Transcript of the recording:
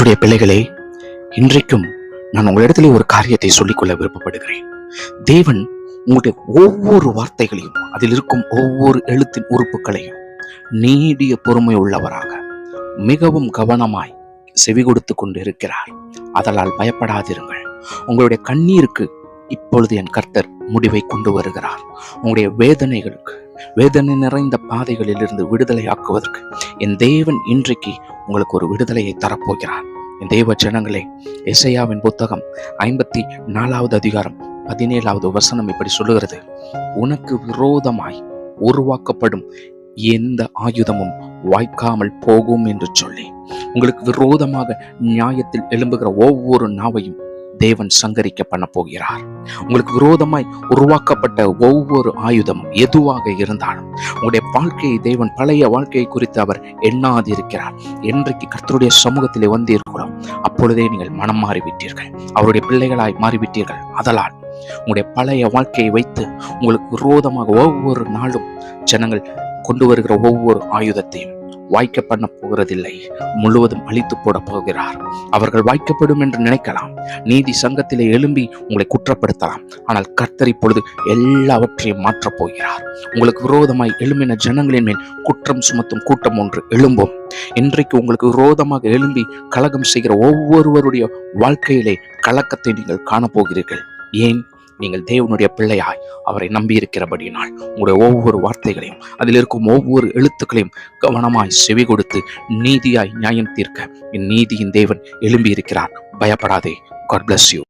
கர்த்தருடைய பிள்ளைகளே இன்றைக்கும் நான் உங்களிடத்திலே ஒரு காரியத்தை சொல்லிக்கொள்ள விருப்பப்படுகிறேன். தேவன் உங்களுடைய ஒவ்வொரு வார்த்தைகளையும் அதில் இருக்கும் ஒவ்வொரு எழுத்தின் உறுப்புகளையும் நீடிய பொறுமை உள்ளவராக மிகவும் கவனமாய் செவி கொடுத்து கொண்டு இருக்கிறார் அதனால் பயப்படாதிருங்கள். உங்களுடைய கண்ணீருக்கு இப்பொழுது என் கர்த்தர் முடிவை கொண்டு வருகிறார். உங்களுடைய வேதனைகளுக்கு வேதனை நிறைந்த பாதைகளிலிருந்து விடுதலை ஆக்குவதற்கு என் தேவன் இன்றைக்கு உங்களுக்கு ஒரு விடுதலையை தரப்போகிறார். என் தேவ ஜனங்களே இசையாவின் புத்தகம் ஐம்பத்தி நாலாவது அதிகாரம் பதினேழாவது வசனம் இப்படி சொல்லுகிறது. உனக்கு விரோதமாய் உருவாக்கப்படும் எந்த ஆயுதமும் வாய்க்காமல் போகும் என்று சொல்லி உங்களுக்கு விரோதமாக நியாயத்தில் எழும்புகிற ஒவ்வொரு நாவையும் தேவன் சங்கரிக்க பண்ண போகிறார். உங்களுக்கு விரோதமாய் உருவாக்கப்பட்ட ஒவ்வொரு ஆயுதமும் எதுவாக இருந்தாலும் உங்களுடைய வாழ்க்கையை தேவன் பழைய வாழ்க்கையை குறித்து அவர் எண்ணாதிருக்கிறார். என்றைக்கு கர்த்தருடைய சமூகத்திலே வந்து இருக்கிறோம் அப்பொழுதே நீங்கள் மனம் மாறிவிட்டீர்கள். அவருடைய பிள்ளைகளாய் மாறிவிட்டீர்கள். அதலால் உங்களுடைய பழைய வாழ்க்கையை வைத்து உங்களுக்கு விரோதமாக ஒவ்வொரு நாளும் ஜனங்கள் கொண்டு வருகிற ஒவ்வொரு ஆயுதத்தையும் வாய்க்க பண்ண போகிறதில்லை. முழுவதும் அழித்து போட போகிறார். அவர்கள் வாய்க்கப்படும் என்று நினைக்கலாம். நீதி சங்கத்திலே எழும்பி உங்களை குற்றப்படுத்தலாம். ஆனால் கர்த்தர் இப்பொழுது எல்லாவற்றையும் மாற்றப் போகிறார். உங்களுக்கு விரோதமாய் எழும்பின ஜனங்களின் மேல் குற்றம் சுமத்தும் கூட்டம் ஒன்று எழும்பும். இன்றைக்கு உங்களுக்கு விரோதமாக எழும்பி கலகம் செய்கிற ஒவ்வொருவருடைய வாழ்க்கையிலே கலக்கத்தை நீங்கள் காணப்போகிறீர்கள் ஏன்? நீங்கள் தேவனுடைய பிள்ளையாய் அவரை நம்பியிருக்கிறபடியினால் உங்களுடைய ஒவ்வொரு வார்த்தைகளையும் அதில் இருக்கும் ஒவ்வொரு எழுத்துக்களையும் கவனமாய் செவி கொடுத்து நீதியாய் நியாயம் தீர்க்க. இந்நீதியின் தேவன் எழும்பியிருக்கிறார். பயப்படாதே. God bless you